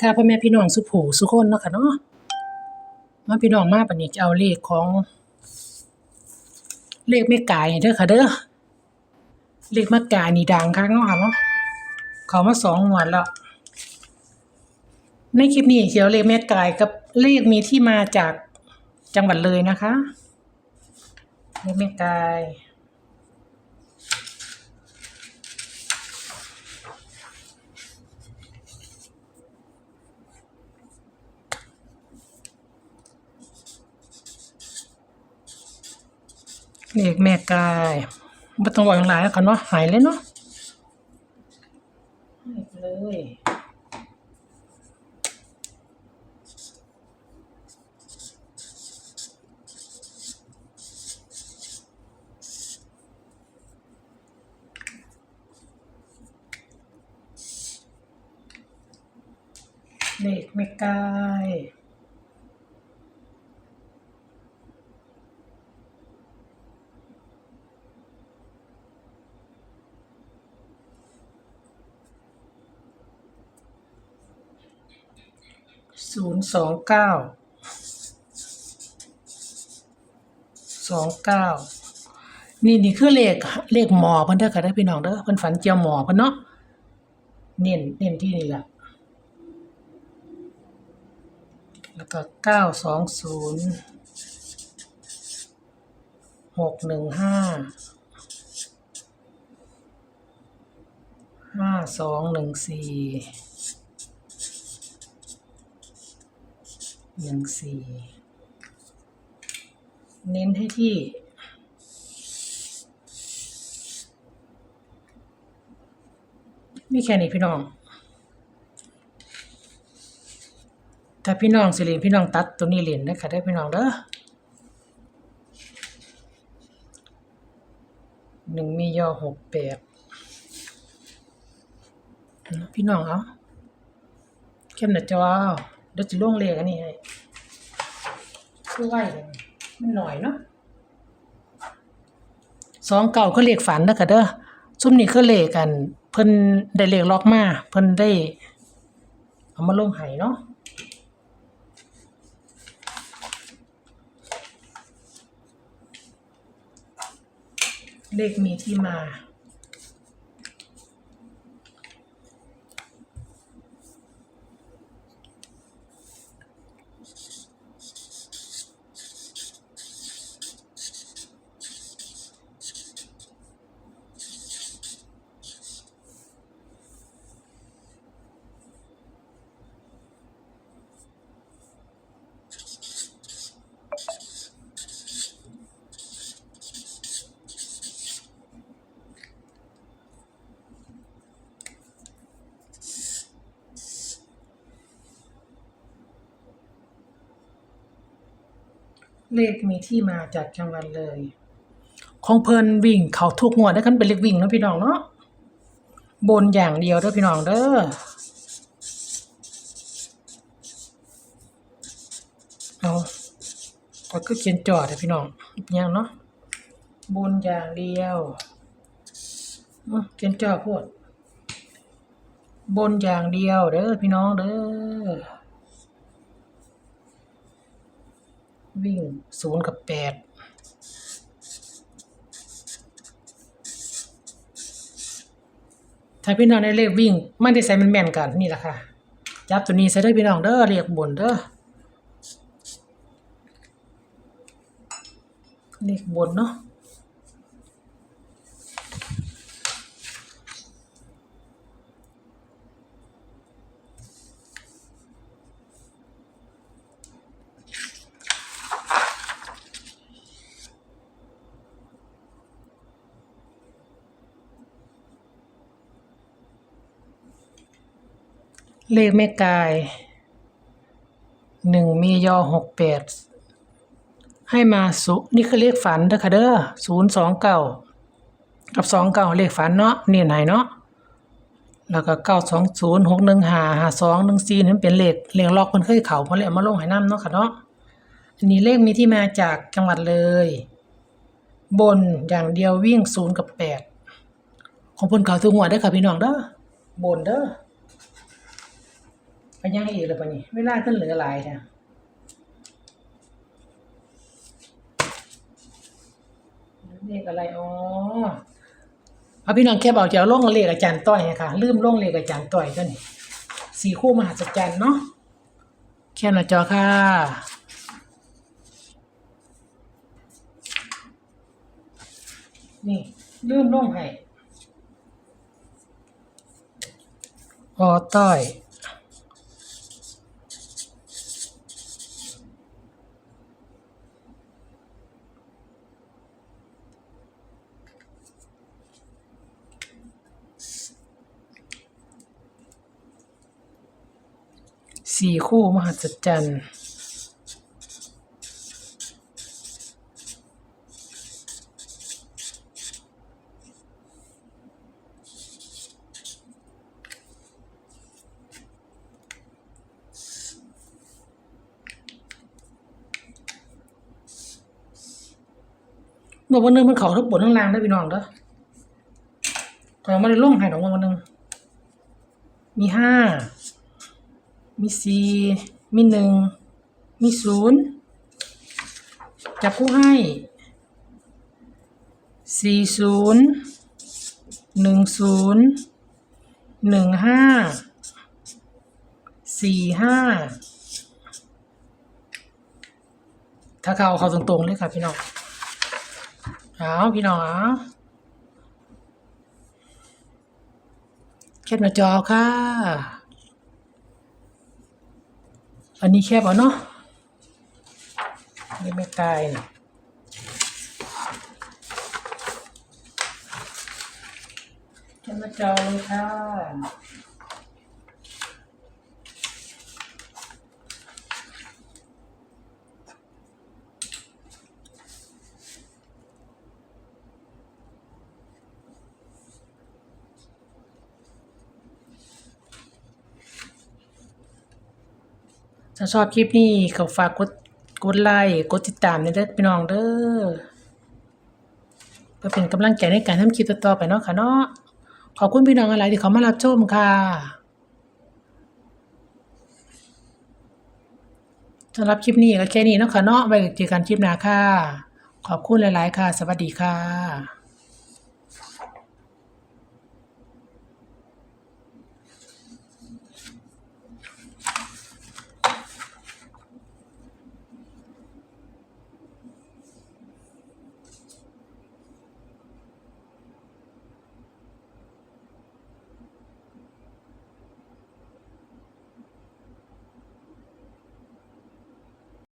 ค่ะพ่อแม่พี่น้องสุผูสุคนเนาะค่ะเนาะมาพี่น้องมาปานนี้จะเอาเลขของเลขแม่กายเด้อค่ะเด้อเลขม่กายนี่ดังคักเนาะค่ะเนาะเขามาสองงวดแล้วในคลิปนี้เขียวเลขแม่กายกับเลขมีที่มาจากจังหวัดเลยนะคะเลขแม่กาย เลขแม่กายไม่ต้องบอกอย่างไรแล้วกันเนาะหายเลยเนาะหายไปเลยเลขแม่กาย ศูนย์สองเก้าสองเก้านี่นี่คือเลขเลขหมอเพิ่นเด้อค่ะเด้อพี่น้องเด้อเพิ่นฝันเจียวหมอเพิ่นเนาะเน้นเน้นที่นี่แหละแล้วก็เก้าสองศูนย์หกหนึ่งห้าห้าสองหนึ่งสี่ หนึ่งสี่เน้นให้ที่ มีแค่นี้พี่น้อง ถ้าพี่น้องสิเรียนพี่น้องตัดตัวนี้เรียนนะคะได้พี่น้องเด้อหนึ่งมียอหกแปดพี่น้องเอาเข้มหน้าจอ เดี๋ยวจะล่วงเลขอันนี้ให้คือไหวเลยมันหน่อยเนาะสองเก่าก็เลขฝันนะคะเด้อซุ่มนี่คือเลขกัน เพิ่นได้เลขล็อกมาเพิ่นได้ เอามาลงให้เนาะเลขมีที่มา เลขมีที่มาจากจังหวัดเลย ของเพลินวิ่งเขาทุกงวดได้กันเป็นเลขวิ่งเนาะพี่น้องเนาะบนอย่างเดียวเด้อพี่น้องเด้อเอาก็คือเขียนจอดให้พี่น้องอย่างเนาะบนอย่างเดียวเขียนจอดพูดบนอย่างเดียวเด้อพี่น้องเด้อ วิ่งศูนย์กับแปดถ้าพี่น้องได้เลขวิ่งมันได้ใส่มันแม่นกันนี่แหละค่ะจับตัวนี้ใส่ได้พี่น้องเด้อเรียกบนเด้อเลขบนเนาะ เลขแม่กายหนึ่งมียอหกแปดให้มาสุนี่คือเลขฝันเด้อค่ะเด้อศูนย์สองเก้ากับสองเก้าเลขฝันเนาะเนี่ยไหนเนาะแล้วก็เก้าสองศูนย์หกหนึ่งห้าห้าสองหนึ่งสี่นั่นเป็นเลขเลขล็อกมันเคยเข่าเพราะเลยเอามาลงให้น้ำเนาะค่ะเนาะอันนี้เลขมีที่มาจากจังหวัดเลย บนอย่างเดียววิ่งศูนย์กับแปดของเพนเขาทุกหัวได้ค่ะพี่น้องเด้อบนเด้อ ไปยังอีกแล้วปะนี่เวลาขึ้นเหลือหลายเนี่ยเลขอะไรอ๋อเอาพี่น้องแค่บอกจะเอาล่องเลขอาจารย์ต้อยนะคะลืมล่องเลขอาจารย์ต้อยก็นี่สี่คู่มหัศจรรย์เนาะแค่หน้าจอค่ะนี่ลืมล่องให้ออต้อย สี่คู่มหัศจรรย์หมดวันหนึงมันเขาทุกบนทั้งล่างได้พี่น้องเด้อแต่ไม่ได้ลงให้ดอกวันหนึงมีห้า มีสี่มีหนึ่งมีศูนย์จับคู่ให้สี่ศูนย์หนึ่งศูนย์หนึ่งห้าสี่ห้าถ้าเขาเอาเขาตรงๆเลยค่ะพี่น้องเอาพี่น้องเอาแคปหน้าจอค่ะ อันนี้แคบเอาเนาะนี่ไม่ตายนี่แคปหน้าจอเลยค่ะาชอบคลิปนี้ก็ฝากกดกดไลค์กดติดตามในเด้อพี่น้องเด้อเพื่อเป็นกำลังใจในการทำคลิปต่อไปเนาะค่ะเนาะขอบคุณพี่น้องอะไรที่เขามารับชมค่ะสำหรับคลิปนี้ก็แค่นี้เนาะค่ะเนาะไว้เจอกันคลิปหน้าค่ะ ขอบคุณหลาย ๆ ค่ะ สวัสดีค่ะ